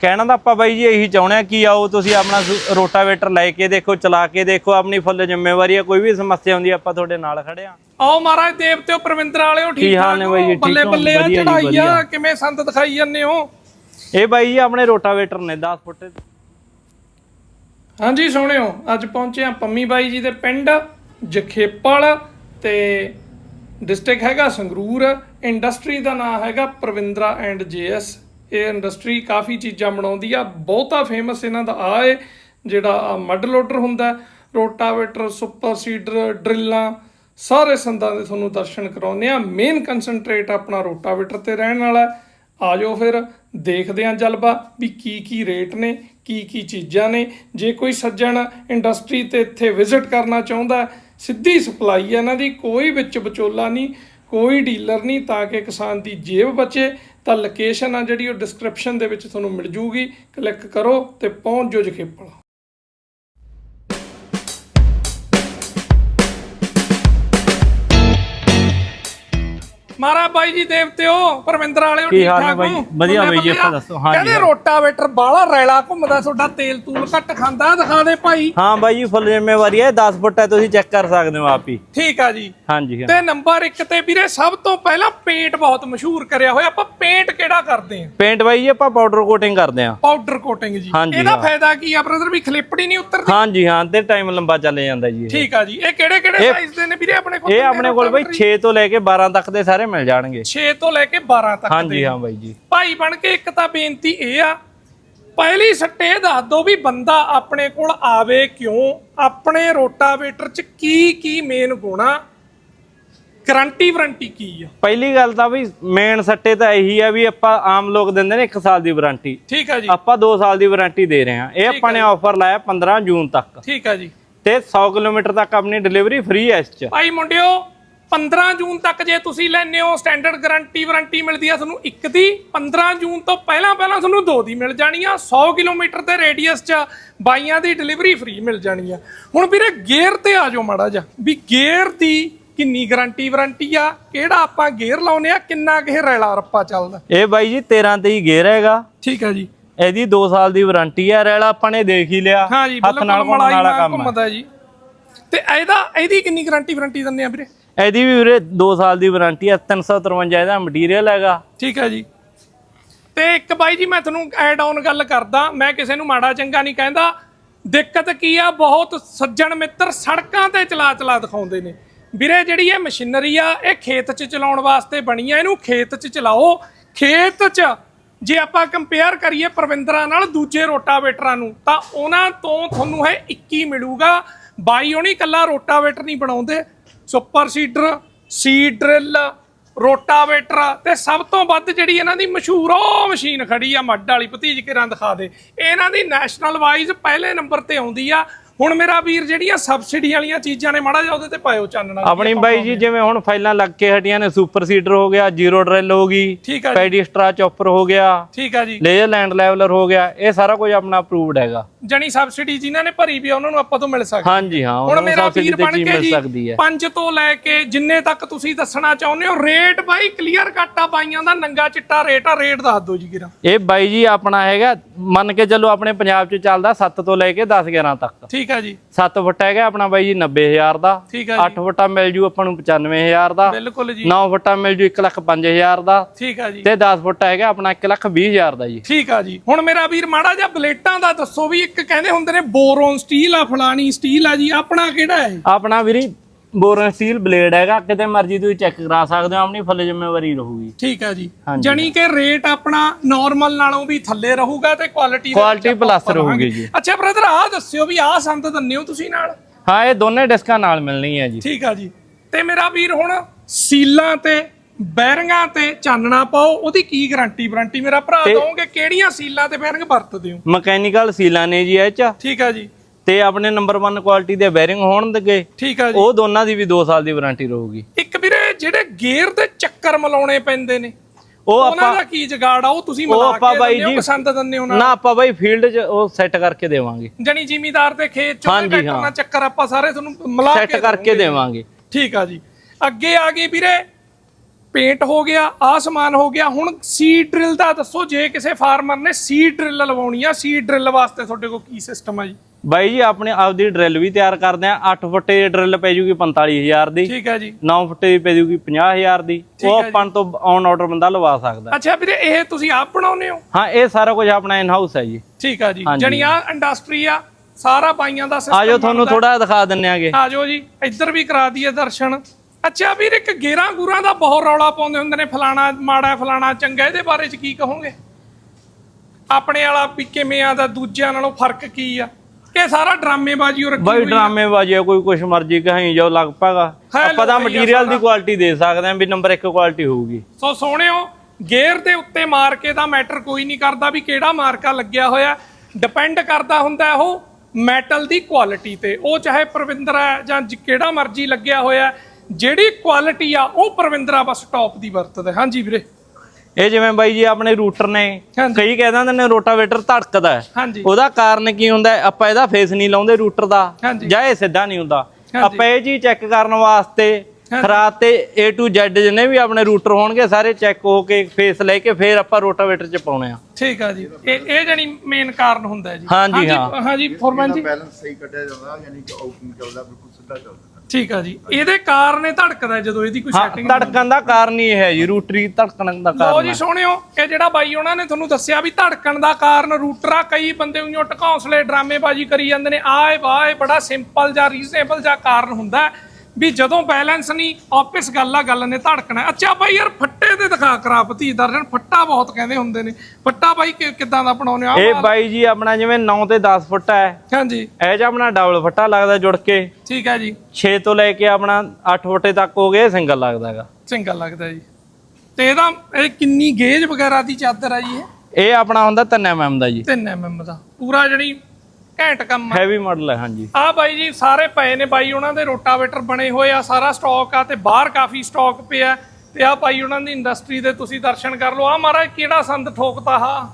ਕਹਿਣਾ ਤਾਂ ਆਪਾਂ ਬਾਈ ਜੀ ਇਹੀ ਚਾਹੁੰਦੇ ਆ ਕਿ ਆਓ ਤੁਸੀਂ ਆਪਣਾ ਰੋਟਾਵੇਟਰ ਲੈ ਕੇ ਦੇਖੋ ਚਲਾ ਕੇ ਦੇਖੋ ਆਪਣੀ ਫੁੱਲ ਜ਼ਿੰਮੇਵਾਰੀ ਆ ਕੋਈ ਵੀ ਸਮੱਸਿਆ ਹੁੰਦੀ ਆਪਾਂ ਤੁਹਾਡੇ ਨਾਲ ਖੜੇ ਆ ਆਓ ਮਹਾਰਾਜ ਦੇਵਤਿਓ ਪ੍ਰਵਿੰਦਰ ਵਾਲਿਓ ਠੀਕ ਹਾਲ ਠਾਕ ਨੇ ਬਾਈ ਜੀ? ਬੱਲੇ? ਬੱਲੇ ਆ ਵਧੀਆ ਜੀ, ਚੜਾਈ ਆ ਵਧੀਆ। ਕਿਵੇਂ ਸੰਦ ਦਿਖਾਈ ਜਾਂਦੇ ਹੋ ਇਹ ਬਾਈ ਜੀ ਆਪਣੇ ਰੋਟਾਵੇਟਰ ਨੇ 10 ਫੁੱਟ ਹਾਂਜੀ ਸੋਹਣਿਓ ਅੱਜ ਪਹੁੰਚੇ ਆ ਪੰਮੀ ਬਾਈ ਜੀ ਦੇ ਪਿੰਡ ਜਖੇਪਲ ਤੇ ਡਿਸਟ੍ਰਿਕਟ ਹੈਗਾ ਸੰਗਰੂਰ ਇੰਡਸਟਰੀ ਦਾ ਨਾਮ ਹੈਗਾ ਪ੍ਰਵਿੰਦਰਾ ਐਂਡ ਜੇਐਸ ਇਹ ਇੰਡਸਟਰੀ ਕਾਫੀ ਚੀਜ਼ਾਂ ਬਣਾਉਂਦੀ ਆ, ਬਹੁਤਾ ਫੇਮਸ ਇਹਨਾਂ ਦਾ ਆ ਏ, ਜਿਹੜਾ ਮੱਡ ਲੋਡਰ ਹੁੰਦਾ ਰੋਟਾਵੇਟਰ ਸੁਪਰ ਸੀਡਰ ਡਰਿੱਲਾਂ ਸਾਰੇ ਸੰਦਾਂ ਦੇ ਤੁਹਾਨੂੰ ਦਰਸ਼ਨ ਕਰਾਉਂਦੇ ਆ। ਮੇਨ ਕਨਸੈਂਟਰੇਟ ਆਪਣਾ ਰੋਟਾਵੇਟਰ ਤੇ ਰਹਿਣ ਵਾਲਾ ਹੈ। ਆ ਜਾਓ ਫਿਰ, ਦੇਖਦੇ ਆਂ ਜਲਵਾ ਵੀ ਕੀ ਕੀ ਰੇਟ ਨੇ, ਕੀ ਕੀ ਚੀਜ਼ਾਂ ਨੇ। ਜੇ ਕੋਈ ਸੱਜਣ ਇੰਡਸਟਰੀ ਤੇ ਇੱਥੇ ਵਿਜ਼ਿਟ ਕਰਨਾ ਚਾਹੁੰਦਾ ਸਿੱਧੀ ਸਪਲਾਈ ਹੈ ਇਹਨਾਂ ਦੀ, ਕੋਈ ਵਿੱਚ ਵਿਚੋਲਾ ਨਹੀਂ। ਕੋਈ ਡੀਲਰ ਨਹੀਂ, ਤਾਂ ਕਿ ਕਿਸਾਨ ਦੀ ਜੇਬ ਬਚੇ, ਤਾਂ ਲੋਕੇਸ਼ਨ ਆ ਜਿਹੜੀ ਉਹ ਡਿਸਕ੍ਰਿਪਸ਼ਨ ਦੇ ਵਿੱਚ ਤੁਹਾਨੂੰ ਮਿਲ ਜੂਗੀ। ਕਲਿੱਕ ਕਰੋ ਤੇ ਪਹੁੰਚ ਜਾਓ ਜਖੇਪਲ ਮਾਰਾ ਬਾਈ ਜੀ ਦੇਵਤਿਓ ਪਰਮਿੰਦਰ ਵਾਲਿਓ ਠੀਕ ਹਾਲ ਨੇ ਠਾਕ ਬਾਈ? ਹੋ ਵਧੀਆ ਬੱਲੇ ਬਾਈ ਜੀ, ਬੱਲੇ ਆਪਾਂ। ਦੱਸੋ। ਹਾਂ ਜੀ, ਕਹਿੰਦੇ ਹਾਂ। ਰੋਟਾਵੇਟਰ ਬਾਹਲਾ ਰੈਲਾ ਘੁੰਮਦਾ ਤੁਹਾਡਾ ਤੇਲ ਤੂਲ ਘੱਟ ਖਾਂਦਾ ਦਿਖਾ ਦੇ ਭਾਈ ਹਾਂ ਬਾਈ ਜੀ ਫੁੱਲ ਜ਼ਿੰਮੇਵਾਰੀ ਹੈ 10 ਫੁੱਟ ਹੈ ਤੁਸੀਂ ਚੈੱਕ ਕਰ ਸਕਦੇ ਹੋ ਆਪ ਹੀ ਠੀਕ ਆ ਜੀ ਹਾਂਜੀ ਹਾਂ ਤੇ ਨੰਬਰ 1 ਤੇ ਵੀਰੇ ਸਭ ਤੋਂ ਪਹਿਲਾਂ ਪੇਂਟ ਬਹੁਤ ਮਸ਼ਹੂਰ ਕਰਿਆ ਹੋਇਆ ਆਪਾਂ ਪੇਂਟ ਕਿਹੜਾ ਕਰਦੇ ਆ ਪੇਂਟ ਬਾਈ ਜੀ ਆਪਾਂ ਪਾਊਡਰ ਕੋਟਿੰਗ ਕਰਦੇ ਆ ਪਾਊਡਰ ਕੋਟਿੰਗ ਜੀ ਹਾਂਜੀ, ਇਹਦਾ ਹਾਂ। ਫਾਇਦਾ ਕੀ ਆ ਬ੍ਰਦਰ ਵੀ ਖਲਿੱਪੜੀ ਨਹੀਂ ਉਤਰਦੀ ਹਾਂਜੀ ਹਾਂ ਤੇ ਟਾਈਮ ਲੰਬਾ ਚੱਲੇ ਜਾਂਦਾ ਜੀ ਇਹ। ਠੀਕ ਆ ਜੀ ਇਹ ਕਿਹੜੇ ਕਿਹੜੇ ਸਾਈਜ਼ ਦੇ ਨੇ ਵੀਰੇ ਆਪਣੇ ਕੋਲ ਇਹ ਆਪਣੇ ਕੋਲ ਬਾਈ 6 ਤੋਂ ਲੈ ਕੇ 12 ਤੱਕ ਦੇ ਸਾਰੇ ਮਿਲ ਜਾਣਗੇ। 6 ਤੋਂ ਲੈ ਕੇ 12 ਤੱਕ ਹਾਂਜੀ ਹਾਂ ਬਾਈ ਜੀ। ਭਾਈ ਬਣ ਕੇ ਇੱਕ ਤਾਂ ਬੇਨਤੀ ਇਹ ਆ ਪਹਿਲੀ ਸੱਟੇ ਦੱਸ ਦੋ ਵੀ ਬੰਦਾ ਆਪਣੇ ਕੋਲ ਆਵੇ ਕਿਉਂ ਆਪਣੇ ਰੋਟਾਵੇਟਰ ਚ ਕੀ ਕੀ ਮੇਨ ਗੁਣਾ ਗਾਰੰਟੀ ਵਾਰੰਟੀ ਕੀ ਆ? ਪਹਿਲੀ ਗੱਲ ਤਾਂ ਵੀ ਮੇਨ ਸੱਟੇ ਤਾਂ ਇਹੀ ਆ ਵੀ ਆਪਾਂ ਆਮ ਲੋਕ ਦਿੰਦੇ ਨੇ 1 ਸਾਲ ਦੀ ਵਾਰੰਟੀ ਠੀਕ ਆ ਜੀ। ਆਪਾਂ 2 ਸਾਲ ਦੀ ਵਾਰੰਟੀ ਦੇ ਰਹੇ ਹਾਂ ਇਹ ਆਪਾਂ ਨੇ ਆਫਰ ਲਾਇਆ 15 ਜੂਨ ਤੱਕ। ਠੀਕ ਆ ਜੀ। ਤੇ 100 ਕਿਲੋਮੀਟਰ ਤੱਕ ਆਪਣੀ ਡਿਲੀਵਰੀ ਫ੍ਰੀ ਹੈ ਇਸ ਚ। ਭਾਈ ਮੁੰਡਿਓ 15 ਜੂਨ ਤੱਕ ਜੇ ਤੁਸੀਂ ਲੈਨੇ ਹੋ ਸਟੈਂਡਰਡ ਗਾਰੰਟੀ ਵਾਰੰਟੀ ਮਿਲਦੀ ਆ ਤੁਹਾਨੂੰ ਇੱਕ ਦੀ। 15 ਜੂਨ ਤੋਂ ਪਹਿਲਾਂ ਪਹਿਲਾਂ ਤੁਹਾਨੂੰ ਦੋ ਦੀ ਮਿਲ ਜਾਣੀ ਆ। 100 ਕਿਲੋਮੀਟਰ ਦੇ ਰੇਡੀਅਸ 'ਚ ਬਾਈਆਂ ਦੀ ਡਿਲੀਵਰੀ ਫ੍ਰੀ ਮਿਲ ਜਾਣੀ ਆ। ਹੁਣ ਵੀਰੇ ਗੇਅਰ ਤੇ ਆ ਜਾਓ ਮਾੜਾ ਜਿਹਾ। ਵੀ ਗੇਅਰ ਦੀ ਕਿੰਨੀ ਗਾਰੰਟੀ ਵਾਰੰਟੀ ਆ? ਕਿਹੜਾ ਆਪਾਂ ਗੇਅਰ ਲਾਉਨੇ ਆ? ਕਿੰਨਾ ਕਿਹ ਰੈਲਾ ਰੱਪਾ ਚੱਲਦਾ? ਇਹ ਬਾਈ ਜੀ 13 ਤੇ ਹੀ ਗੇਅਰ ਹੈਗਾ। ਠੀਕ ਆ ਜੀ। ਇਹਦੀ 2 ਸਾਲ ਦੀ ਵਾਰੰਟੀ ਹੈ ਰੈਲਾ ਆਪਾਂ ਨੇ ਦੇਖ ਹੀ ਲਿਆ। ਹੱਥ ਨਾਲ ਮਲਾਈ ਵਾਲਾ ਕੰਮ ਹੈ ਜੀ। ਤੇ ਇਹਦਾ ਇਹਦੀ ਕਿੰਨੀ ਗਾਰੰਟੀ ਵਾਰੰਟੀ ਦਿੰਦੇ ਆ ਵੀਰੇ? ਇਹਦੀ ਵੀ ਵੀਰੇ 2 ਸਾਲ ਦੀ ਵਾਰੰਟੀ ਹੈ 353 ਇਹਦਾ ਮਟੀਰੀਅਲ ਹੈਗਾ। ਠੀਕ ਹੈ ਜੀ। ਤੇ ਇੱਕ ਬਾਈ ਜੀ, ਮੈਂ ਤੁਹਾਨੂੰ ਐਡ ਆਨ ਗੱਲ ਕਰਦਾ, ਮੈਂ ਕਿਸੇ ਨੂੰ ਮਾੜਾ ਚੰਗਾ ਨਹੀਂ ਕਹਿੰਦਾ। ਦਿੱਕਤ ਕੀ ਆ, ਬਹੁਤ ਸੱਜਣ ਮਿੱਤਰ ਸੜਕਾਂ ਤੇ ਚਲਾ ਚਲਾ ਦਿਖਾਉਂਦੇ ਨੇ। ਵੀਰੇ, ਜਿਹੜੀ ਇਹ ਮਸ਼ੀਨਰੀ ਆ, ਇਹ ਖੇਤ 'ਚ ਚਲਾਉਣ ਵਾਸਤੇ ਬਣੀ ਆ, ਇਹਨੂੰ ਖੇਤ 'ਚ ਚਲਾਓ। ਖੇਤ 'ਚ ਜੇ ਆਪਾਂ ਕੰਪੇਅਰ ਕਰੀਏ ਪ੍ਰਵਿੰਦਰਾ ਨਾਲ ਦੂਜੇ ਰੋਟਾਵੇਟਰਾਂ ਨੂੰ, ਤਾਂ ਉਹਨਾਂ ਤੋਂ ਤੁਹਾਨੂੰ ਇਹ 21 ਮਿਲੂਗਾ। ਬਾਈ ਹੋਣੀ ਕੱਲਾ ਰੋਟਾਵੇਟਰ ਨਹੀਂ ਬਣਾਉਂਦੇ super seeder, seed drill, rotavator ਤੇ ਸਭ ਤੋਂ ਵੱਧ ਜਿਹੜੀ ਇਹਨਾਂ ਦੀ ਮਸ਼ਹੂਰ ਉਹ ਮਸ਼ੀਨ ਖੜੀ ਆ, ਮੱਡ ਵਾਲੀ ਭਤੀਜ ਕੇ ਰੰਦ ਖਾ ਦੇ। ਇਹਨਾਂ ਦੀ ਨੈਸ਼ਨਲ ਵਾਈਜ਼ ਪਹਿਲੇ ਨੰਬਰ ਤੇ ਆਉਂਦੀ ਆ ਹੁਣ ਮੇਰਾ ਵੀਰ ਜਿਹੜੀਆਂ ਸਬਸਿਡੀ ਵਾਲੀਆਂ ਚੀਜ਼ਾਂ ਨੇ ਮਾੜਾ ਜਿਹਾ ਉਹਦੇ ਤੇ ਪਾਇਓ ਚਾਨਣਾ ਆਪਣੀ ਬਾਈ ਜੀ ਜਿਵੇਂ ਹੁਣ ਫਾਈਲਾਂ ਲੱਗ ਕੇ ਹਟੀਆਂ ਨੇ ਸੁਪਰ ਸੀਡਰ ਹੋ ਗਿਆ ਜ਼ੀਰੋ ਡਰਿਲ ਹੋ ਗਈ ਪੈਡੀਸਟਰਾ ਚੌਪਰ ਹੋ ਗਿਆ ਠੀਕ ਆ ਜੀ। ਲੇਜ਼ਰ ਲੈਂਡ ਲੈਵਲਰ ਹੋ ਗਿਆ ਇਹ ਸਾਰਾ ਕੁਝ ਆਪਣਾ ਅਪਰੂਵਡ ਹੈਗਾ। ਜਣੀ ਸਬਸਿਡੀ ਜਿਨ੍ਹਾਂ ਨੇ ਭਰੀ ਵੀ ਉਹਨਾਂ ਨੂੰ ਆਪਾਂ ਤੋਂ ਮਿਲ ਸਕਦੀ ਹਾਂਜੀ ਹਾਂ ਹੁਣ ਮੇਰਾ ਵੀਰ ਬਣ ਕੇ ਮਿਲ ਜੀ ਸਕਦੀ ਹੈ। 5 ਤੋਂ ਲੈ ਕੇ ਜਿੰਨੇ ਤੱਕ ਤੁਸੀਂ ਦੱਸਣਾ ਚਾਹੁੰਦੇ ਹੋ ਰੇਟ ਬਾਈ ਕਲੀਅਰ ਕੱਟ ਆ ਬਾਈਆਂ ਦਾ ਨੰਗਾ ਚਿੱਟਾ ਰੇਟ ਆ ਰੇਟ ਦੱਸ ਦਿਓ ਜੀ ਕਿਰਾ ਇਹ ਬਾਈ ਜੀ ਆਪਣਾ ਹੈਗਾ ਮੰਨ ਕੇ ਚੱਲੋ ਆਪਣੇ ਪੰਜਾਬ 'ਚ ਚੱਲਦਾ 7 ਤੋਂ ਲੈ ਕੇ 10 11 ਤੱਕ। ਠੀਕ ਆ ਜੀ। 7 ਫੁੱਟ ਹੈਗਾ ਆਪਣਾ ਬਾਈ ਜੀ 90000 ਦਾ। ਠੀਕ ਆ 8 ਫੁੱਟਾ ਮਿਲ ਜੂ ਆਪਾਂ ਨੂੰ 95000 ਦਾ। ਬਿਲਕੁਲ ਜੀ। 9 ਫੁੱਟਾ ਮਿਲ ਜੂ 1 ਲੱਖ 5000 ਦਾ। ਠੀਕ ਆ ਜੀ। ਤੇ 10 ਫੁੱਟ ਹੈਗਾ ਆਪਣਾ 1 ਲੱਖ 20000 ਦਾ ਜੀ। ਠੀਕ ਆ ਜੀ। ਹੁਣ ਮੇਰਾ ਵੀਰ ਮਾੜਾ ਜਿਹਾ ਬਲੇਟਾਂ ਦਾ ਦੱਸੋ ਵੀ ਇੱਕ ਕਹਿੰਦੇ ਹੁੰਦੇ ਨੇ ਬੋਰੋਨ ਸਟੀਲ ਆ ਫਲਾਣੀ ਸਟੀਲ ਆ ਜੀ। ਆਪਣਾ ਕਿਹੜਾ ਹੈ? ਆਪਣਾ ਵੀਰੀ ਬੋਰਨ ਸਟੀਲ ਬਲੇਡ ਹੈਗਾ ਕਿਤੇ ਮਰਜ਼ੀ ਤੁਸੀਂ ਚੈੱਕ ਕਰਾ ਸਕਦੇ ਹੋ ਆਪਣੀ ਫੁੱਲ ਜ਼ਿੰਮੇਵਾਰੀ ਰਹੂਗੀ। ਠੀਕ ਆ ਜੀ। ਜਾਨੀ ਕਿ ਰੇਟ ਆਪਣਾ ਨਾਰਮਲ ਨਾਲੋਂ ਵੀ ਥੱਲੇ ਰਹੂਗਾ ਤੇ ਕੁਆਲਿਟੀ ਕੁਆਲਿਟੀ ਪਲੱਸ ਰਹੂਗੀ ਜੀ। ਅੱਛਾ ਬ੍ਰਦਰ ਆਹ ਦੱਸਿਓ ਵੀ ਆਹ ਸੰਦ ਦੰਨੇ ਹੋ ਤੁਸੀਂ ਨਾਲ? ਹਾਂ ਇਹ ਦੋਨੇ ਡਿਸਕਾਂ ਨਾਲ ਮਿਲਣੀ ਹੈ ਜੀ। ਠੀਕ ਆ ਜੀ। ਤੇ ਮੇਰਾ ਵੀਰ ਹੁਣ ਸੀਲਾਂ ਤੇ ਬੈਰਿੰਗਾਂ ਤੇ ਚਾਨਣਾ ਪਾਓ ਉਹਦੀ ਕੀ ਗਾਰੰਟੀ ਵਾਰੰਟੀ? ਮੇਰਾ ਭਰਾ ਦੋਗੇ ਕਿਹੜੀਆਂ ਸੀਲਾਂ ਤੇ ਬੈਰਿੰਗ ਵਰਤਦੇ ਹੋ? ਮਕੈਨੀਕਲ ਸੀਲਾਂ ਨੇ ਜੀ ਇਹ ਚ। ਠੀਕ ਆ ਜੀ। ਤੇ ਆਪਣੇ ਨੰਬਰ 1 ਕੁਆਲਿਟੀ ਦੇ ਬੈਰਿੰਗ ਹੋਣਗੇ। ਠੀਕ ਆ ਜੀ। ਉਹ ਦੋਨਾਂ ਦੀ ਵੀ 2 ਸਾਲ ਦੀ ਵਾਰੰਟੀ ਰਹੂਗੀ। ਇੱਕ ਵੀਰੇ ਜਿਹੜੇ ਗੇਅਰ ਦੇ ਚੱਕਰ ਮਲਾਉਣੇ ਪੈਂਦੇ ਨੇ ਉਹ ਉਹਨਾਂ ਆਪਾਂ ਦਾ ਕੀ ਜਗਾੜ ਆ? ਉਹ ਤੁਸੀਂ ਮਿਲਾ ਕੇ ਦਿੰਦੇ ਹੋ ਜੀ- ਪਸੰਦ ਦਿੰਦੇ ਹੋ ਨਾ ਆਪਾਂ ਬਾਈ ਫੀਲਡ 'ਚ ਉਹ ਸੈੱਟ ਕਰਕੇ ਦੇਵਾਂਗੇ। ਜਣੀ ਜ਼ਿਮੀਦਾਰ ਦੇ ਖੇਤ ਚੋਂ। ਨਾਲ ਚੱਕਰ ਆਪਾਂ ਸਾਰੇ ਤੁਹਾਨੂੰ ਮਿਲਾ ਸੈੱਟ ਕੇ ਕਰਕੇ ਦੇਵਾਂਗੇ। ਠੀਕ ਆ ਜੀ। ਅੱਗੇ ਆ ਗਈ ਵੀਰੇ ਪੇਂਟ ਹੋ ਗਿਆ ਸਮਾਨ ਹੋ ਗਿਆ। ਹੁਣ ਸੀਡ ਡਰਿਲ ਦਾ ਦੱਸੋ ਜੇ ਕਿਸੇ ਫਾਰਮਰ ਨੇ ਸੀਡ ਡਰਿਲ ਲਵਾਉਣੀ ਆ ਸੀਡ ਡਰਿਲ ਵਾਸਤੇ ਤੁਹਾਡੇ ਕੋਲ ਕੀ ਸਿਸਟਮ ਆ ਜੀ? ਬਾਈ ਜੀ ਆਪਣੇ ਆਪਦੀ ਡਰਿਲ ਵੀ ਤਿਆਰ ਕਰਦੇ ਆ। 8 ਫੁੱਟੇ ਦੀ ਡਰਿਲ ਪੈ ਜੂਗੀ 45000 ਦੀ। ਠੀਕ ਹੈ ਜੀ। 9 ਫੁੱਟੇ ਦੀ ਪੈ ਜੂਗੀ 50000 ਦੀ। ਉਹ ਆਪਾਂ ਤੋਂ ਔਨ ਆਰਡਰ ਬੰਦਾ ਲਵਾ ਸਕਦਾ। ਅੱਛਾ ਵੀਰੇ ਇਹ ਤੁਸੀਂ ਆਪ ਬਣਾਉਂਦੇ ਹੋ? ਹਾਂ ਇਹ ਸਾਰਾ ਕੁਝ ਆਪਣਾ ਇਨ ਹਾਊਸ ਹੈ ਜੀ। ਠੀਕ ਆ ਜੀ। ਜਣੀ ਆ ਇੰਡਸਟਰੀ ਆ ਸਾਰਾ ਬਾਈਆਂ ਦਾ ਸਿਸਟਮ ਆਜੋ ਤੁਹਾਨੂੰ ਥੋੜਾ ਦਿਖਾ ਦਿੰਨੇ ਆਗੇ। ਆਜੋ ਜੀ ਇੱਧਰ ਵੀ ਕਰਾ ਦਈਏ ਦਰਸ਼ਨ। ਅੱਛਾ ਵੀਰ ਇੱਕ ਗੇਰਾਂ ਗੂਰਾਂ ਦਾ ਬਹੁਤ ਰੌਲਾ ਪਾਉਂਦੇ ਹੁੰਦੇ ਨੇ। ਫਲਾਣਾ ਮਾੜਾ ਫਲਾਣਾ ਚੰਗਾ ਇਹਦੇ ਬਾਰੇ ਚ ਕੀ ਕਹੋਗੇ? ਆਪਣੇ ਵਾਲਾ ਵੀ ਕਿਵੇਂ ਆ ਦਾ ਦੂਜਿਆਂ ਨਾਲੋਂ ਫ਼ਰਕ ਕੀ ਆ? ਇਹ ਸਾਰਾ ਡਰਾਮੇਬਾਜ਼ੀ ਉਹ ਰੱਖੀ ਬਾਈ ਹੋਈ ਆ। ਡਰਾਮੇ ਬਾਜੀ ਕੋਈ ਕੁਛ ਮਰਜ਼ੀ ਕਹੀਂ ਜਾਓ ਲੱਗ ਪਾਗਾ। ਹੈ ਆਪਾਂ ਤਾਂ ਲੋਕ ਆ ਮਟੀਰੀਅਲ ਦੀ ਕੁਆਲਿਟੀ ਦੇ ਸਕਦੇ ਆਂ ਵੀ ਨੰਬਰ 1 ਕੁਆਲਿਟੀ ਹੋਊਗੀ। ਸੋ ਸੋਹਣਿਓ ਗੇਅਰ ਦੇ ਉੱਤੇ ਮਾਰਕੇ ਦਾ ਮੈਟਰ ਕੋਈ ਨਹੀਂ ਕਰਦਾ ਵੀ ਕਿਹੜਾ ਮਾਰਕਾ ਲੱਗਿਆ ਹੋਇਆ। ਡਿਪੈਂਡ ਕਰਦਾ ਹੁੰਦਾ ਉਹ ਮੈਟਲ ਦੀ ਕੁਆਲਿਟੀ ਤੇ। ਉਹ ਚਾਹੇ ਪ੍ਰਵਿੰਦਰ ਹੈ ਜਾਂ ਜ- ਕਿਹੜਾ ਮਰਜ਼ੀ ਲੱਗਿਆ ਹੋਇਆ ਜਿਹੜੀ ਕੁਆਲਿਟੀ ਆ ਉਹ ਪ੍ਰਵਿੰਦਰਾ ਬਸ ਟੌਪ ਦੀ ਵਰਤਦਾ ਹੈ। ਹਾਂਜੀ ਵੀਰੇ। ਇਹ ਜਿਵੇਂ ਬਾਈ ਜੀ ਆਪਣੇ ਰੂਟਰ ਨੇ। ਕਈ ਕਹਿ ਦਿੰਦੇ ਨੇ ਰੋਟਾਵੇਟਰ ਧੜਕਦਾ ਉਹਦਾ ਕਾਰਨ ਕੀ ਹੁੰਦਾ ਹੈ? ਆਪਾਂ ਇਹਦਾ ਫੇਸ ਨਹੀਂ ਲਾਉਂਦੇ ਰੂਟਰ ਦਾ। ਜਾਂ ਇਹ ਸਿੱਧਾ ਨਹੀਂ ਹੁੰਦਾ। ਆਪਾਂ ਇਹ ਚੀਜ਼ ਚੈੱਕ ਕਰਨ ਵਾਸਤੇ ਖਰਾਤ ਤੇ A to Z ਜਿੰਨੇ ਵੀ ਆਪਣੇ ਰੂਟਰ ਹੋਣਗੇ ਸਾਰੇ ਚੈੱਕ ਹੋ ਕੇ ਫੇਸ ਲੈ ਕੇ ਫਿਰ ਆਪਾਂ ਰੋਟਾਵੇਟਰ 'ਚ ਪਾਉਣੇ ਆ ਠੀਕ ਆ ਜੀ ਇਹ ਇਹ ਜਣੀ ਮੇਨ ਕਾਰਨ ਹੁੰਦਾ ਹੈ ਜੀ ਹਾਂਜੀ, ਹਾਂ। ਹਾਂਜੀ ਫੋਰਮੈਨ ਜੀ ਬੈਲੈਂਸ ਸਹੀ ਕੱਢਿਆ ਜਾਂਦਾ ਯਾਨੀ ਕਿ ਆਊਟਿੰਗ ਚੱਲਦਾ ਬਿਲਕੁਲ ਸਿੱਧਾ ਚੱਲਦਾ ਠੀਕ ਆ ਜੀ ਇਹਦੇ ਕਾਰਨ ਇਹ ਧੜਕਦਾ ਜਦੋਂ ਇਹਦੀ ਕੋਈ ਹਾਂ ਸੈਟਿੰਗ ਧੜਕਣ ਦਾ ਕਾਰਨ ਹੀ ਇਹ ਹੈ ਜੀ ਰੂਟਰੀ ਧੜਕਣ ਦਾ ਲੋ ਕਾਰਨ ਜੀ ਹੈ। ਸੋਹਣਿਓ ਇਹ ਜਿਹੜਾ ਬਾਈ ਉਹਨਾਂ ਨੇ ਤੁਹਾਨੂੰ ਦੱਸਿਆ ਵੀ ਧੜਕਣ ਦਾ ਕਾਰਨ ਰੂਟਰ ਆ ਕਈ ਬੰਦੇ ਉਈਓ ਟਕੌਂਸਲੇ ਡਰਾਮੇਬਾਜ਼ੀ ਕਰੀ ਜਾਂਦੇ ਨੇ ਆਏ ਵਾਏ ਬੜਾ ਸਿੰਪਲ ਜਾਂ ਰੀਜ਼ਨੇਬਲ ਜਾਂ ਕਾਰਨ ਹੁੰਦਾ ਹੈ ਵੀ ਜਦੋਂ ਬੈਲੈਂਸ ਨਹੀਂ ਆਪਸ ਗੱਲ ਆ ਗੱਲ ਨੇ ਧੜਕਣਾ। ਅੱਛਾ ਬਾਈ ਯਾਰ ਫੱਟੇ ਤੇ ਦਿਖਾ ਕਰਾ ਭਤੀ ਦਰਜਨ ਫੱਟਾ ਬਹੁਤ ਕਹਿੰਦੇ ਹੁੰਦੇ ਨੇ। ਫੱਟਾ ਬਾਈ ਕਿੱਦਾਂ ਦਾ ਬਣਾਉਨੇ ਆ ਇਹ ਬਾਈ ਜੀ ਆਪਣਾ ਜਿਵੇਂ 9 ਤੇ 10 ਫੁੱਟ ਹੈ। ਹਾਂਜੀ। ਇਹ ਜਿਹਾ ਆਪਣਾ ਡਬਲ ਫੱਟਾ ਲੱਗਦਾ ਜੁੜ ਕੇ। ਠੀਕ ਹੈ ਜੀ। 6 ਤੋਂ ਲੈ ਕੇ ਆਪਣਾ 8 ਫੁੱਟੇ ਤੱਕ ਹੋ ਗਏ ਸਿੰਗਲ ਲੱਗਦਾ ਹੈਗਾ। ਚੰਗਾ ਲੱਗਦਾ ਜੀ। ਤੇ ਇਹਦਾ ਇਹ ਕਿੰਨੀ ਗੇਜ ਵਗੈਰਾ ਦੀ ਚਾਦਰ ਆ ਜੀ ਇਹ? ਇਹ ਆਪਣਾ ਹੁੰਦਾ 3 mm ਦਾ ਜੀ। 3 mm ਦਾ। ਪੂਰਾ ਜਿਹੜੀ ਘੈਂਟ ਕੰਮ ਆ। ਹੈਵੀ ਮਾਡਲ ਹੈ ਹਾਂਜੀ। ਆ ਬਾਈ ਜੀ ਸਾਰੇ ਪਏ ਨੇ ਬਾਈ ਉਹਨਾਂ ਦੇ ਰੋਟਾਵੇਟਰ ਬਣੇ ਹੋਏ ਆ ਸਾਰਾ ਸਟਾਕ ਆ ਤੇ ਬਾਹਰ ਕਾਫੀ ਸਟਾਕ ਪਿਆ ਤੇ ਆ ਬਾਈ ਉਹਨਾਂ ਦੀ ਇੰਡਸਟਰੀ ਦੇ ਤੁਸੀਂ ਦਰਸ਼ਨ ਕਰ ਲਓ। ਆ ਮਹਾਰਾਜ ਕਿਹੜਾ ਸੰਦ ਠੋਕਤਾ ਹਾ?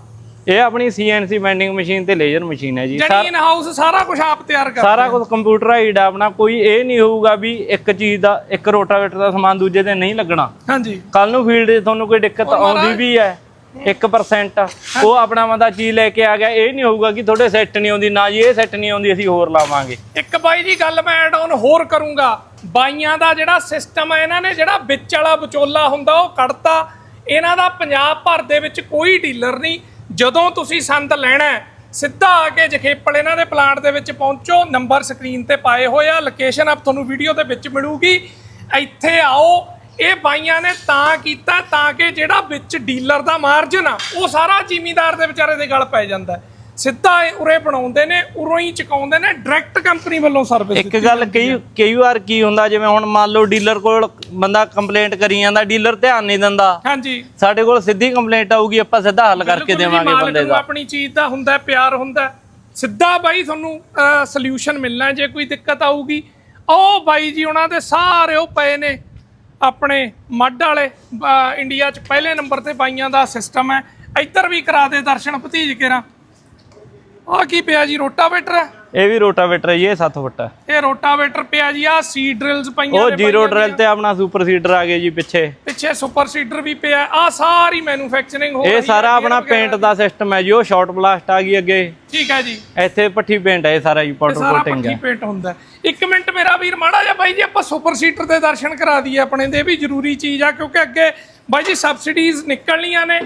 ਇਹ ਆਪਣੀ CNC ਬੈਂਡਿੰਗ ਮਸ਼ੀਨ ਤੇ ਲੇਜ਼ਰ ਮਸ਼ੀਨ ਹੈ ਜੀ। ਜਣੀ ਇਨ ਹਾਊਸ ਸਾਰਾ ਕੁਝ ਆਪ ਤਿਆਰ ਕਰ ਸਾਰਾ ਕੁਝ ਕੰਪਿਊਟਰਾਈਜ਼ਡ ਆ ਆਪਣਾ। ਕੋਈ ਇਹ ਨਹੀਂ ਹੋਊਗਾ ਵੀ ਇੱਕ ਚੀਜ਼ ਦਾ ਇੱਕ ਰੋਟਾਵੇਟਰ ਦਾ ਸਮਾਨ ਦੂਜੇ ਤੇ ਨਹੀਂ ਲੱਗਣਾ। ਹਾਂਜੀ। ਕੱਲ ਨੂੰ ਫੀਲਡ 'ਚ ਤੁਹਾਨੂੰ ਕੋਈ ਦਿੱਕਤ ਆਉਂਦੀ ਵੀ ਹੈ। 1% ਉਹ ਆਪਣਾ ਬੰਦਾ ਚੀਜ਼ ਲੈ ਕੇ ਆ ਗਿਆ, ਇਹ ਨਹੀਂ ਹੋਊਗਾ ਕਿ ਤੁਹਾਡੇ ਸੈੱਟ ਨਹੀਂ ਆਉਂਦੀ, ਨਾ ਜੀ ਇਹ ਸੈੱਟ ਨਹੀਂ ਆਉਂਦੀ, ਅਸੀਂ ਹੋਰ ਲਾਵਾਂਗੇ। ਇੱਕ ਬਾਈ ਜੀ ਗੱਲ ਮੈਂ ਐਡ ਆਨ ਹੋਰ ਕਰੂੰਗਾ। ਬਾਈਆਂ ਦਾ ਜਿਹੜਾ ਸਿਸਟਮ ਹੈ ਇਹਨਾਂ ਨੇ ਜਿਹੜਾ ਵਿੱਚ ਵਾਲਾ ਵਿਚੋਲਾ ਹੁੰਦਾ, ਉਹ ਕੱਢਤਾ। ਇਹਨਾਂ ਦਾ ਪੰਜਾਬ ਭਰ ਦੇ ਵਿੱਚ ਕੋਈ ਡੀਲਰ ਨਹੀਂ। ਜਦੋਂ ਤੁਸੀਂ ਸੰਦ ਲੈਣਾ ਸਿੱਧਾ ਆ ਕੇ ਜਖੇਪਲ ਇਹਨਾਂ ਦੇ ਪਲਾਂਟ ਦੇ ਵਿੱਚ ਪਹੁੰਚੋ ਨੰਬਰ ਸਕਰੀਨ ਤੇ ਪਾਏ ਹੋਏ ਆ ਲੋਕੇਸ਼ਨ ਆਪ ਤੁਹਾਨੂੰ ਵੀਡੀਓ ਦੇ ਵਿੱਚ ਮਿਲੂਗੀ। ਇੱਥੇ ਆਓ ਇਹ ਬਾਈਆਂ ਨੇ ਤਾਂ ਕੀਤਾ ਤਾਂ ਕਿ ਜਿਹੜਾ ਵਿੱਚ ਡੀਲਰ ਦਾ ਮਾਰਜਨ ਆ ਉਹ ਸਾਰਾ ਜ਼ਿਮੀਦਾਰ ਦੇ ਵਿਚਾਰੇ ਦੇ ਗਲ ਪੈ ਜਾਂਦਾ ਹੈ। ਸਿੱਧਾ ਇਹ ਉਰੇ ਬਣਾਉਂਦੇ ਨੇ ਉਰੋਂ ਹੀ ਚੁਕਾਉਂਦੇ ਨੇ ਡਾਇਰੈਕਟ ਕੰਪਨੀ ਵੱਲੋਂ ਸਰਵਿਸ ਇੱਕ ਗੱਲ ਕਈ ਕਈ ਵਾਰ ਕੀ ਹੁੰਦਾ ਜਿਵੇਂ ਹੁਣ ਮੰਨ ਲਓ ਡੀਲਰ ਕੋਲ ਬੰਦਾ ਕੰਪਲੇਂਟ ਕਰੀ ਜਾਂਦਾ ਡੀਲਰ ਧਿਆਨ ਨਹੀਂ ਦਿੰਦਾ। ਹਾਂਜੀ। ਸਾਡੇ ਕੋਲ ਸਿੱਧੀ ਕੰਪਲੇਂਟ ਆਊਗੀ ਆਪਾਂ ਸਿੱਧਾ ਹੱਲ ਕਰਕੇ ਬਿਲਕੁਲ ਜੀ, ਦੇਵਾਂਗੇ ਮਾਲਕ ਬੰਦੇ ਨੂੰ ਦਾ। ਆਪਣੀ ਚੀਜ਼ ਦਾ ਹੁੰਦਾ ਹੈ, ਪਿਆਰ ਹੁੰਦਾ ਹੈ। ਸਿੱਧਾ ਬਾਈ ਤੁਹਾਨੂੰ ਸੋਲੂਸ਼ਨ ਮਿਲਣਾ ਹੈ। ਜੇ ਕੋਈ ਦਿੱਕਤ ਆਊਗੀ ਉਹ ਬਾਈ ਜੀ ਉਹਨਾਂ ਦੇ ਸਾਰੇ ਉਹ ਪਏ ਨੇ। ਆਪਣੇ ਮੱਡ ਵਾਲੇ ਇੰਡੀਆ 'ਚ ਪਹਿਲੇ ਨੰਬਰ ਤੇ ਬਾਈਆਂ ਦਾ ਸਿਸਟਮ ਹੈ। ਇੱਧਰ ਵੀ ਕਰਾ ਦੇ ਦਰਸ਼ਨ ਭਤੀਜ ਕੇਰਾ ਆ ਕੀ ਪਿਆ ਜੀ, ਰੋਟਾਵੇਟਰ ਹੈ? ਇਹ ਵੀ ਰੋਟਾਵੇਟਰ ਹੈ ਜੀ ਇਹ 7 ਫੁੱਟ ਹੈ। ਇਹ ਰੋਟਾਵੇਟਰ ਪਿਆ ਜੀ ਆ ਸੀ ਡਰਿਲਸ ਪਈਆਂ ਉਹ ਜ਼ੀਰੋ ਡਰਿਲ ਤੇ ਆਪਣਾ ਸੁਪਰ ਸੀਡਰ ਆ ਗਏ ਜੀ ਪਿੱਛੇ। ਪਿੱਛੇ ਸੁਪਰ ਸੀਡਰ ਵੀ ਪਿਆ ਆ ਸਾਰੀ ਮੈਨੂਫੈਕਚਰਿੰਗ ਹੋ ਰਹੀ ਇਹ ਹੈ, ਸਾਰਾ gear ਆਪਣਾ ਪੇਂਟ ਦਾ ਸਿਸਟਮ ਹੈ ਜੀ ਉਹ ਸ਼ਾਰਟ ਬਲਾਸਟ ਆ ਗਈ ਅੱਗੇ। ਠੀਕ ਹੈ ਜੀ। ਇੱਥੇ ਪੱਠੀ ਪੇਂਟ ਹੈ ਇਹ ਸਾਰਾ ਜੀ ਇਹ ਪਾਊਡਰ ਸਾਰਾ ਕੋਟਿੰਗ ਹੈ। ਪੇਂਟ ਹੁੰਦਾ। ਇੱਕ ਮਿੰਟ ਮੇਰਾ ਵੀਰ ਮਾੜਾ ਜਿਹਾ ਬਾਈ ਜੀ ਆਪਾਂ ਸੁਪਰ ਸੀਟਰ ਦੇ ਦਰਸ਼ਨ ਕਰਾ ਦਈਏ ਆਪਣੇ ਦੇ ਇਹ ਵੀ ਜ਼ਰੂਰੀ ਚੀਜ਼ ਆ ਕਿਉਂਕਿ ਅੱਗੇ ਬਾਈ ਜੀ ਸਬਸਿਡੀਜ਼ ਨਿਕਲਣੀਆਂ ਨੇ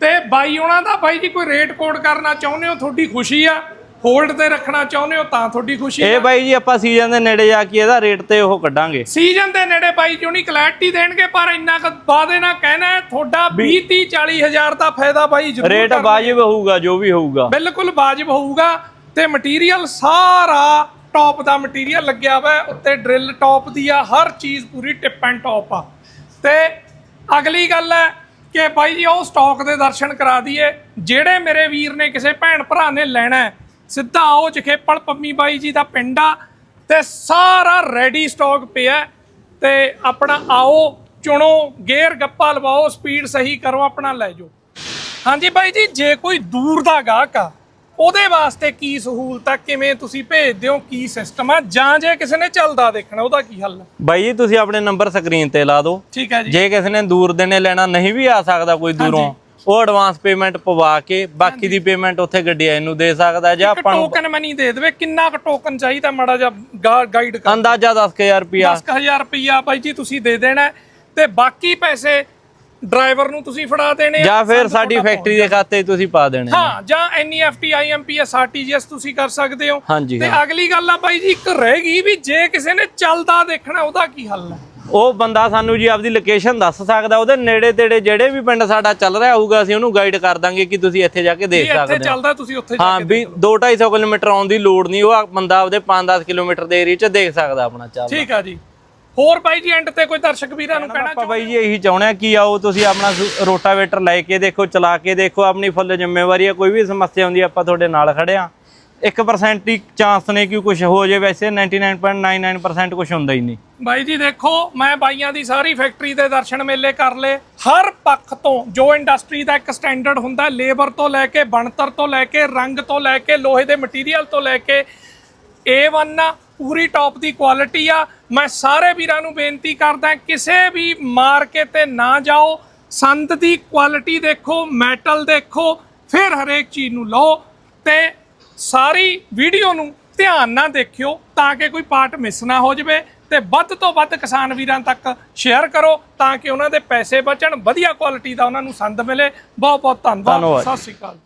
ਤੇ ਬਾਈ ਉਹਨਾਂ ਦਾ ਬਾਈ ਜੀ ਕੋਈ ਰੇਟ ਕੋਡ ਕਰਨਾ ਚਾਹੁੰਦੇ ਹੋ ਤੁਹਾਡੀ ਖੁਸ਼ੀ ਆ। ਹੋਲਡ ਤੇ ਰੱਖਣਾ ਚਾਹੁੰਦੇ ਹੋ ਤਾਂ ਤੁਹਾਡੀ ਖੁਸ਼ੀ ਇਹ ਬਾਈ ਜੀ ਆਪਾਂ ਸੀਜ਼ਨ ਦੇ ਨੇੜੇ ਜਾ ਕੇ ਇਹਦਾ ਰੇਟ ਤੇ ਉਹ ਕੱਢਾਂਗੇ ਸੀਜ਼ਨ ਦੇ ਨੇੜੇ ਬਾਈ ਜੀ ਨਹੀਂ ਕਲੈਰਿਟੀ ਦੇਣਗੇ ਪਰ ਇੰਨਾ ਕੁ ਵਾਅਦੇ ਨਾਲ ਕਹਿਣਾ ਹੈ, ਤੁਹਾਡਾ 20 30 40 ਹਜ਼ਾਰ ਦਾ ਫਾਇਦਾ ਬਾਈ ਜ਼ਰੂਰ ਰੇਟ। ਵਾਜਿਬ ਹੋਊਗਾ ਜੋ ਵੀ ਹੋਊਗਾ ਬਿਲਕੁਲ ਵਾਜਬ ਹੋਊਗਾ ਤੇ ਮਟੀਰੀਅਲ ਸਾਰਾ ਟੌਪ ਦਾ ਮਟੀਰੀਅਲ ਲੱਗਿਆ ਹੋਇਆ ਹੈ। ਉੱਤੇ ਡਰਿਲ ਟੌਪ ਦੀ ਆ ਹਰ ਚੀਜ਼ ਪੂਰੀ ਟਿਪ ਐਂਡ ਟੌਪ ਆ ਤੇ ਅਗਲੀ ਗੱਲ ਹੈ ਕਿ ਬਾਈ ਜੀ ਉਹ ਸਟਾਕ ਦੇ ਦਰਸ਼ਨ ਕਰਾ ਦਈਏ ਜਿਹੜੇ ਮੇਰੇ ਵੀਰ ਨੇ ਕਿਸੇ ਭੈਣ ਭਰਾ ਨੇ ਲੈਣਾ ਸਿੱਧਾ ਆਓ ਜਖੇਪਲ ਪੰਮੀ ਬਾਈ ਜੀ ਦਾ ਪਿੰਡ ਆ ਤੇ ਸਾਰਾ ਰੈਡੀ ਸਟਾਕ ਪਿਆ ਤੇ ਆਪਣਾ ਆਓ ਚੁਣੋ ਗੇਅਰ ਗੱਪਾ ਲਵਾਓ ਸਪੀਡ ਸਹੀ ਕਰੋ ਆਪਣਾ ਲੈ ਜਾਓ। ਹਾਂਜੀ ਬਾਈ ਜੀ ਜੇ ਕੋਈ ਦੂਰ ਦਾ ਗਾਹਕ ਆ ਉਹਦੇ ਵਾਸਤੇ ਕੀ ਸਹੂਲਤ ਕਿਵੇਂ ਤੁਸੀਂ ਭੇਜਦੇ ਹੋ? ਕੀ ਸਿਸਟਮ ਆ? ਜਾਂ ਜੇ ਕਿਸੇ ਨੇ ਚੱਲਦਾ ਦੇਖਣਾ ਉਹਦਾ ਕੀ ਹੱਲ? ਬਾਈ ਜੀ ਤੁਸੀਂ ਆਪਣੇ ਨੰਬਰ ਸਕਰੀਨ ਤੇ ਲਾ ਦਿਓ। ਠੀਕ ਹੈ ਜੀ। ਜੇ ਕਿਸੇ ਨੇ ਦੂਰ ਦੇਣੇ ਲੈਣਾ ਨਹੀਂ ਵੀ ਆ ਸਕਦਾ ਕੋਈ ਦੂਰੋਂ। ਉਹ ਐਡਵਾਂਸ ਪੇਮੈਂਟ ਪਵਾ ਕੇ ਬਾਕੀ ਦੀ ਪੇਮੈਂਟ ਉੱਥੇ ਗੱਡੀ ਆਏ ਨੂੰ ਦੇ ਸਕਦਾ ਜਾਂ ਆਪਾਂ ਨੂੰ ਟੋਕਨ ਮਨੀ ਦੇ ਦੇਵੇ ਕਿੰਨਾ ਕੁ ਟੋਕਨ ਚਾਹੀਦਾ ਮਾੜਾ ਜਿਹਾ ਗਾਈਡ ਕਰ ਅੰਦਾਜ਼ਾ 10000 ਰੁਪਿਆ 10000 ਰੁਪਈਆ। ਬਾਈ ਜੀ ਤੁਸੀਂ ਦੇ ਦੇਣਾ ਤੇ ਬਾਕੀ ਪੈਸੇ ਡਰਾਈਵਰ ਨੂੰ ਤੁਸੀਂ ਫੜਾ ਦੇਣੇ ਆ, ਜਾਂ ਫਿਰ ਸਾਡੀ ਫੈਕਟਰੀ ਦੇ ਖਾਤੇ 'ਚ ਤੁਸੀਂ ਪਾ ਦੇਣੇ। ਹਾਂ ਜਾਂ NEFT IMPS RTGS ਤੁਸੀਂ ਕਰ ਸਕਦੇ ਹੋ। ਤੇ ਅਗਲੀ ਗੱਲ ਆ ਬਾਈ ਜੀ ਇੱਕ ਰਹਿ ਗਈ ਵੀ ਜੇ ਕਿਸੇ ਨੇ ਚੱਲਦਾ ਦੇਖਣਾ ਉਹਦਾ ਕੀ ਹੱਲ ਹੈ? ਉਹ ਬੰਦਾ ਸਾਨੂੰ ਜੀ ਆਪਦੀ ਲੋਕੇਸ਼ਨ ਦੱਸ ਸਕਦਾ ਉਹਦੇ ਨੇੜੇ ਤੇੜੇ ਜਿਹੜੇ ਵੀ ਪਿੰਡ ਸਾਡਾ ਚੱਲ ਰਿਹਾ ਹੋਊਗਾ ਅਸੀਂ ਉਹਨੂੰ ਗਾਈਡ ਕਰ ਦਾਂਗੇ ਕਿ ਤੁਸੀਂ ਇੱਥੇ ਜਾ ਕੇ ਦੇਖ ਇੱਥੇ ਸਕਦੇ ਹੋ। ਚੱਲਦਾ ਤੁਸੀਂ ਉੱਥੇ ਜਾ ਹਾਂ ਵੀ 2-250 ਕਿਲੋਮੀਟਰ ਆਉਣ ਦੀ ਲੋੜ ਨਹੀਂ ਉਹ ਬੰਦਾ ਆਪਦੇ 5-10 ਕਿਲੋਮੀਟਰ ਦੇ ਏਰੀਆ 'ਚ ਦੇਖ ਸਕਦਾ ਆਪਣਾ ਚੱਲ। ਠੀਕ ਆ ਜੀ। ਹੋਰ ਬਾਈ ਜੀ ਐਂਡ ਤੇ ਕੋਈ ਦਰਸ਼ਕ ਵੀਰਾਂ ਨੂੰ ਕਹਿਣਾ ਆਪਾਂ ਬਾਈ ਜੀ ਇਹੀ ਚਾਹੁੰਦੇ ਆ ਕਿ ਆਓ ਤੁਸੀਂ ਆਪਣਾ ਰੋਟਾਵੇਟਰ ਲੈ ਕੇ ਦੇਖੋ ਚਲਾ ਕੇ ਦੇਖੋ ਆਪਣੀ ਫੁੱਲ ਜ਼ਿੰਮੇਵਾਰੀ ਹੈ ਕੋਈ ਵੀ ਸਮੱਸਿਆ ਹੁੰਦੀ ਆਪਾਂ ਤੁਹਾਡੇ ਨਾਲ ਖੜੇ ਆ। 1% ਹੀ ਚਾਂਸ ਨੇ ਕਿ ਕੁਝ ਹੋ ਜਾਵੇ। ਵੈਸੇ 99.99% ਕੁਝ ਹੁੰਦਾ ਹੀ ਨਹੀਂ। ਬਾਈ ਜੀ ਦੇਖੋ, ਮੈਂ ਬਾਈਆਂ ਦੀ ਸਾਰੀ ਫੈਕਟਰੀ ਦੇ ਦਰਸ਼ਨ ਮੇਲੇ ਕਰ ਲਏ। ਹਰ ਪੱਖ ਤੋਂ ਜੋ ਇੰਡਸਟਰੀ ਦਾ ਇੱਕ ਸਟੈਂਡਰਡ ਹੁੰਦਾ ਲੇਬਰ ਤੋਂ ਲੈ ਕੇ, ਬਣਤਰ ਤੋਂ ਲੈ ਕੇ, ਰੰਗ ਤੋਂ ਲੈ ਕੇ, ਲੋਹੇ ਦੇ ਮਟੀਰੀਅਲ ਤੋਂ ਲੈ ਕੇ A1 ਆ, ਪੂਰੀ ਟੌਪ ਦੀ ਕੁਆਲਿਟੀ ਆ। ਮੈਂ ਸਾਰੇ ਵੀਰਾਂ ਨੂੰ ਬੇਨਤੀ ਕਰਦਾ, ਕਿਸੇ ਵੀ ਮਾਰਕੇ ਤੇ ਨਾ ਜਾਓ। ਸੰਦ ਦੀ ਕੁਆਲਿਟੀ ਦੇਖੋ ਮੈਟਲ ਦੇਖੋ, ਫਿਰ ਹਰੇਕ ਚੀਜ਼ ਨੂੰ ਲਓ। ਤੇ ਸਾਰੀ ਵੀਡੀਓ ਨੂੰ ਧਿਆਨ ਨਾਲ ਦੇਖਿਓ ਤਾਂ ਕਿ ਕੋਈ ਪਾਰਟ ਮਿਸ ਨਾ ਹੋ ਜਾਵੇ ਤੇ ਵੱਧ ਤੋਂ ਵੱਧ ਕਿਸਾਨ ਵੀਰਾਂ ਤੱਕ ਸ਼ੇਅਰ ਕਰੋ ਤਾਂ ਕਿ ਉਹਨਾਂ ਦੇ ਪੈਸੇ ਬਚਣ ਵਧੀਆ ਕੁਆਲਿਟੀ ਦਾ ਉਹਨਾਂ ਨੂੰ ਸੰਦ ਮਿਲੇ। ਬਹੁਤ ਬਹੁਤ ਧੰਨਵਾਦ। ਸਤਿ ਸ਼੍ਰੀ ਅਕਾਲ।